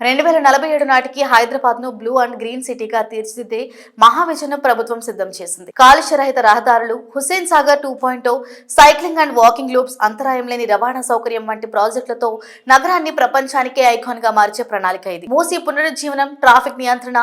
రెండు వేల నలభై ఏడు నాటికి హైదరాబాద్ను బ్లూ అండ్ గ్రీన్ సిటీగా తీర్చిదిద్దే మహావిజన్ ప్రభుత్వం సిద్ధం చేసింది. కాలుష్య రహిత రహదారులు Hussain Sagar two point cycling and walking loops అంతరాయం లేని రవాణా సౌకర్యం వంటి ప్రాజెక్టులతో నగరాన్ని ప్రపంచానికే ఐకాన్గా మార్చే ప్రణాళిక ఇది. మూసి పునరుజ్జీవనం ట్రాఫిక్ నియంత్రణ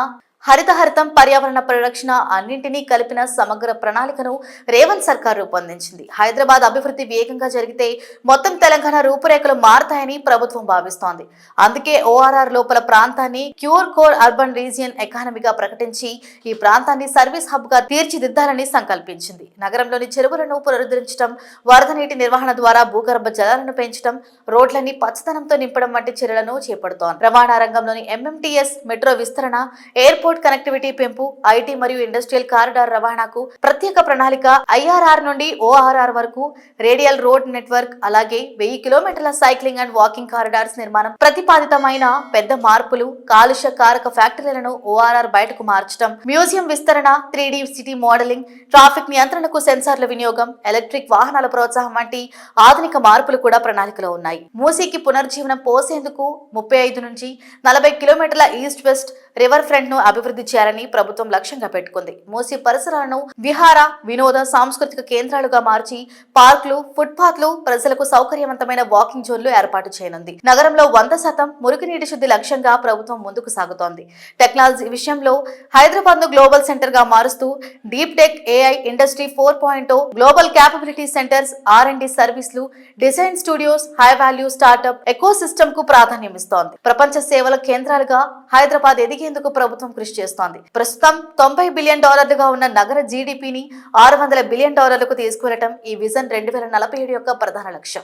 హరితహరితం పర్యావరణ పరిరక్షణ అన్నింటినీ కలిపిన సమగ్ర ప్రణాళికను రేవంత్ సర్కార్ రూపొందించింది. హైదరాబాద్ అభివృద్ధి వేగంగా జరిగితే మొత్తం తెలంగాణ రూపురేఖలు మారతాయని ప్రభుత్వం భావిస్తోంది. అందుకే ఓఆర్ఆర్ లోపల ప్రాంతాన్ని క్యూర్ కోర్ అర్బన్ రీజియన్ ఎకానమీగా ప్రకటించి ఈ ప్రాంతాన్ని సర్వీస్ హబ్గా తీర్చిదిద్దాలని సంకల్పించింది. నగరంలోని చెరువులను పునరుద్ధరించడం వరద నీటి నిర్వహణ ద్వారా భూగర్భ జలాలను పెంచడం రోడ్లని పచ్చదనంతో నింపడం వంటి చర్యలను చేపడుతోంది. రవాణా రంగంలోని ఎంఎంటీఎస్ మెట్రో విస్తరణ ఎయిర్పోర్ట్ కనెక్టివిటీ పెంపు ఐటీ మరియు ఇండస్ట్రియల్ కారిడార్ రవాణాకు ప్రత్యేక ప్రణాళిక ఐఆర్ఆర్ నుండి ఓఆర్ఆర్ వరకు రేడియల్ రోడ్ నెట్వర్క్ అలాగే వెయ్యి కిలోమీటర్ల సైక్లింగ్ అండ్ వాకింగ్ కారిడార్స్ నిర్మాణం ప్రతిపాదితమైన పెద్ద మార్పులు కాలుష్య కారక ఫ్యాక్టరీలను ఓఆర్ఆర్ బయటకు మార్చడం మ్యూజియం విస్తరణ త్రీ సిటీ మోడలింగ్ ట్రాఫిక్ నియంత్రణకు సెన్సార్ల వినియోగం ఎలక్ట్రిక్ వాహనాల ప్రోత్సాహం వంటి ఆధునిక మార్పులు కూడా ప్రణాళికలో ఉన్నాయి. మూసీకి పునర్జీవనం పోసేందుకు ముప్పై ఐదు నుంచి నలభై కిలోమీటర్ల ఈస్ట్ వెస్ట్ రివర్ ఫ్రంట్ను అభివృద్ధి చేయాలని ప్రభుత్వం లక్ష్యంగా పెట్టుకుంది. మూసి పరిసరాలను విహార వినోద సాంస్కృతిక కేంద్రాలుగా మార్చి పార్కులు ఫుట్పాత్లు ప్రజలకు సౌకర్యవంతమైన వాకింగ్ జోన్లు ఏర్పాటు చేయనుంది. నగరంలో వంద శాతం మురుగునీటి శుద్ధి లక్ష్యంగా ప్రభుత్వం ముందుకు సాగుతోంది. టెక్నాలజీ విషయంలో హైదరాబాద్ను గ్లోబల్ సెంటర్గా మారుస్తూ deep tech AI industry four point global capability centres R and D సర్వీసులు design studios high value startup echo సిస్టమ్కు ప్రాధాన్యం ఇస్తోంది ప్రపంచ సేవల కేంద్రాలుగా హైదరాబాద్ ఎదిగేందుకు ప్రభుత్వం కృషి చేస్తోంది? ప్రస్తుతం తొంభై బిలియన్ డాలర్లుగా ఉన్న నగర జీడిపిని ఆరు వందల బిలియన్ డాలర్లకు తీసుకువెళ్ళడం ఈ విజన్ రెండు వేల నలభై ఏడు యొక్క ప్రధాన లక్ష్యం.